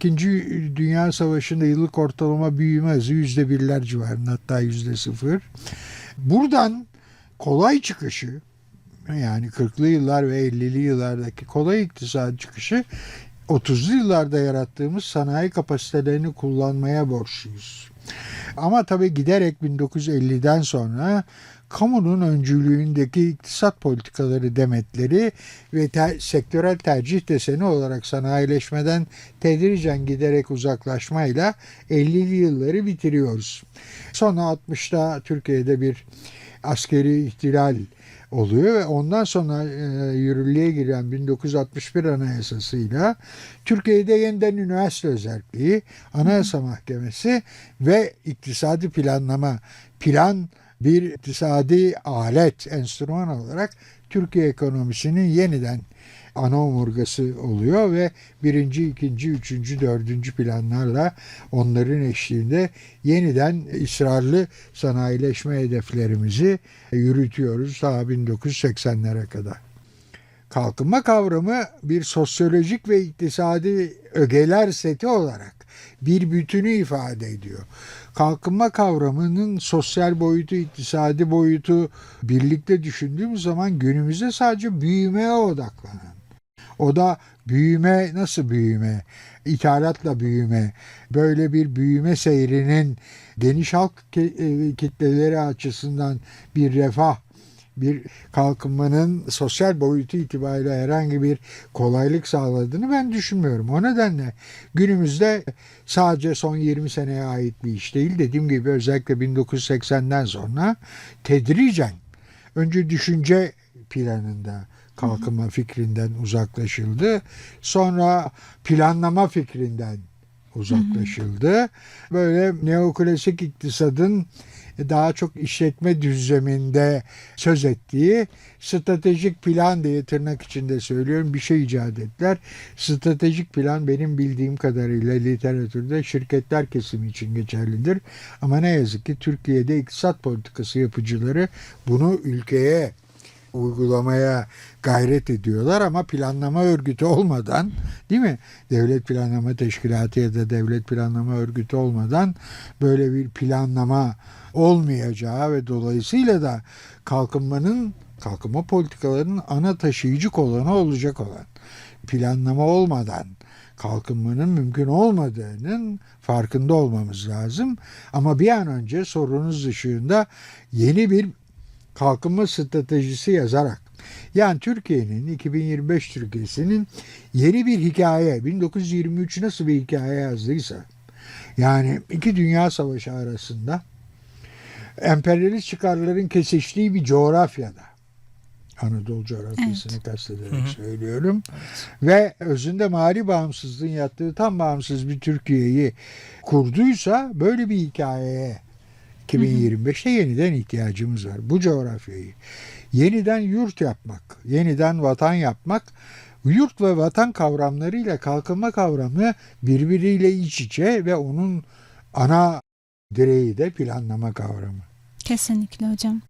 İkinci Dünya Savaşı'nda yıllık ortalama büyüme hızı yüzde birler civarında hatta yüzde sıfır. Buradan kolay çıkışı yani 40'lı yıllar ve 50'li yıllardaki kolay iktisat çıkışı 30'lu yıllarda yarattığımız sanayi kapasitelerini kullanmaya borçluyuz. Ama tabii giderek 1950'den sonra kamunun öncülüğündeki iktisat politikaları demetleri ve te- sektörel tercih deseni olarak sanayileşmeden tedricen giderek uzaklaşmayla 50'li yılları bitiriyoruz. Sonra 60'ta Türkiye'de bir askeri ihtilal oluyor ve ondan sonra e, yürürlüğe giren 1961 Anayasası'yla Türkiye'de yeniden üniversite özelliği, Anayasa Mahkemesi ve iktisadi planlama, plan bir iktisadi alet, enstrüman olarak Türkiye ekonomisinin yeniden ana omurgası oluyor ve birinci, ikinci, üçüncü, dördüncü planlarla onların eşliğinde yeniden ısrarlı sanayileşme hedeflerimizi yürütüyoruz daha 1980'lere kadar. Kalkınma kavramı bir sosyolojik ve iktisadi ögeler seti olarak bir bütünü ifade ediyor. Kalkınma kavramının sosyal boyutu, iktisadi boyutu birlikte düşündüğümüz zaman günümüzde sadece büyümeye odaklanan. O da büyüme nasıl büyüme? İthalatla büyüme. Böyle bir büyüme seyrinin geniş halk e, kitleleri açısından bir refah bir kalkınmanın sosyal boyutu itibariyle herhangi bir kolaylık sağladığını ben düşünmüyorum. O nedenle günümüzde sadece son 20 seneye ait bir iş değil. Dediğim gibi özellikle 1980'den sonra tedricen önce düşünce planında kalkınma fikrinden uzaklaşıldı. Sonra planlama fikrinden uzaklaşıldı. Böyle neoklasik iktisadın daha çok işletme düzleminde söz ettiği stratejik plan diye tırnak içinde söylüyorum bir şey icat ettiler. Stratejik plan benim bildiğim kadarıyla literatürde şirketler kesimi için geçerlidir. Ama ne yazık ki Türkiye'de iktisat politikası yapıcıları bunu ülkeye uygulamaya gayret ediyorlar ama planlama örgütü olmadan değil mi? Devlet Planlama Teşkilatı ya da Devlet Planlama Örgütü olmadan böyle bir planlama olmayacağı ve dolayısıyla da kalkınmanın kalkınma politikalarının ana taşıyıcı kolonu olacak olan planlama olmadan kalkınmanın mümkün olmadığının farkında olmamız lazım. Ama bir an önce sorunuz ışığında yeni bir kalkınma stratejisi yazarak yani Türkiye'nin 2025 Türkiye'sinin yeni bir hikaye 1923 nasıl bir hikaye yazdıysa yani iki dünya savaşı arasında emperyalist çıkarların kesiştiği bir coğrafyada Anadolu coğrafyasını Evet. kastederek söylüyorum. Ve özünde mali bağımsızlığın yattığı tam bağımsız bir Türkiye'yi kurduysa böyle bir hikayeye 2025'te yeniden ihtiyacımız var. Bu coğrafyayı yeniden yurt yapmak, yeniden vatan yapmak, yurt ve vatan kavramlarıyla kalkınma kavramı birbiriyle iç içe ve onun ana direği de planlama kavramı. Kesinlikle hocam.